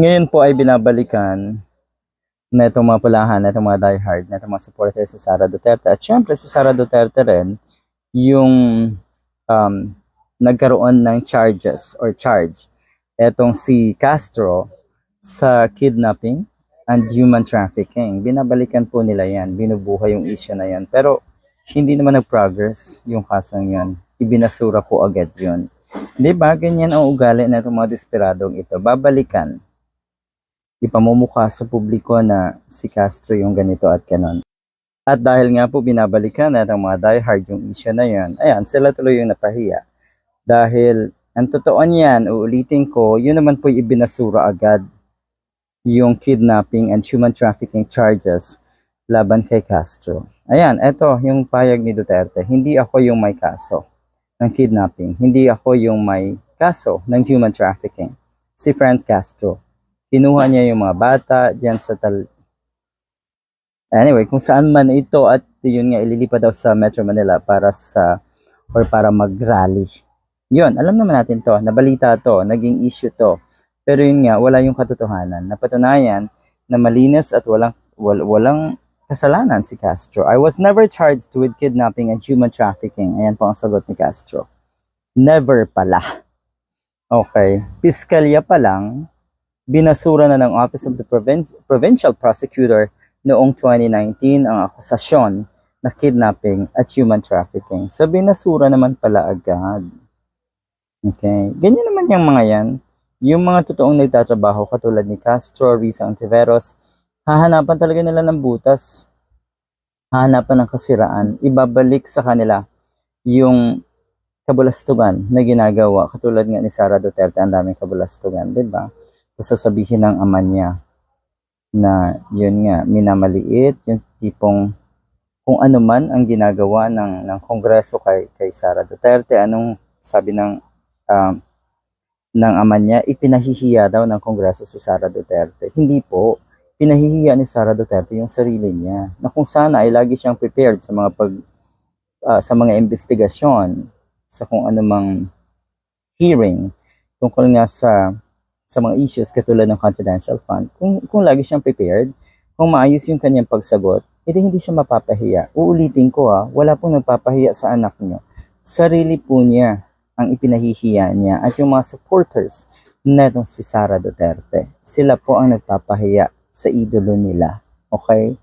Ngayon po ay binabalikan na itong mga pulahan, na itong mga diehard, na itong mga supporters sa Sara Duterte. At syempre sa Sara Duterte rin, yung um, nagkaroon ng charges or charge etong si Castro sa kidnapping and human trafficking. Binabalikan po nila yan, binubuhay yung issue na yan. Pero hindi naman nag-progress yung kasong yan. Ibinasura po agad yun. Di ba? Ganyan ang ugali na itong mga desperadong ito. Babalikan. Ipamumukha sa publiko na si Castro yung ganito at ganon. At dahil nga po binabalikan na itong mga diehard yung issue na yan, ayan, sila tuloy yung napahiya. Dahil ang totoo niyan, uulitin ko, yun naman po ibinasura agad yung kidnapping and human trafficking charges laban kay Castro. Ayan, eto yung payag ni Duterte. Hindi ako yung may kaso ng kidnapping. Hindi ako yung may kaso ng human trafficking. Si Franz Castro. Kinuha niya yung mga bata diyan sa tal... Anyway, kung saan man ito at yun nga ililipat daw sa Metro Manila para sa or para mag-rally. Yun, alam naman natin to, nabalita to, naging issue to. Pero yun nga, wala yung katotohanan. Napatunayan na malinis at walang, wal, walang kasalanan si Castro. I was never charged with kidnapping and human trafficking. Ayan po ang sagot ni Castro. Never pala. Okay. Piskalya pa lang, binasura na ng Office of the Provin- Provincial Prosecutor noong 2019 ang akusasyon na kidnapping at human trafficking. So, binasura naman pala agad. Okay. Ganyan naman yung mga yan. Yung mga totoong nagtatrabaho katulad ni Castro, Risa Ontiveros, hahanapan talaga nila ng butas. Hahanapan ng kasiraan. Ibabalik sa kanila yung kabulastugan na ginagawa. Katulad nga ni Sara Duterte, ang daming kabulastugan, di ba? Sasabihin ng ama niya na yun nga, minamaliit, yung tipong kung ano man ang ginagawa ng, ng Kongreso kay, kay Sara Duterte, anong sabi ng um, ng ama niya, ipinahihiya daw ng Kongreso si Sara Duterte. Hindi po. Pinahihiya ni Sara Duterte yung sarili niya. Na kung sana ay lagi siyang prepared sa mga pag ah, sa mga investigasyon, sa kung anumang hearing tungkol nga sa sa mga issues katulad ng confidential fund. Kung kung lagi siyang prepared, kung maayos yung kanyang pagsagot, edi hindi siya mapapahiya. Uulitin ko ha, wala pong nagpapahiya sa anak niyo. Sarili po niya ang ipinahihiya niya at yung mga supporters netong si Sara Duterte. Sila po ang nagpapahiya sa idolo nila. Okay?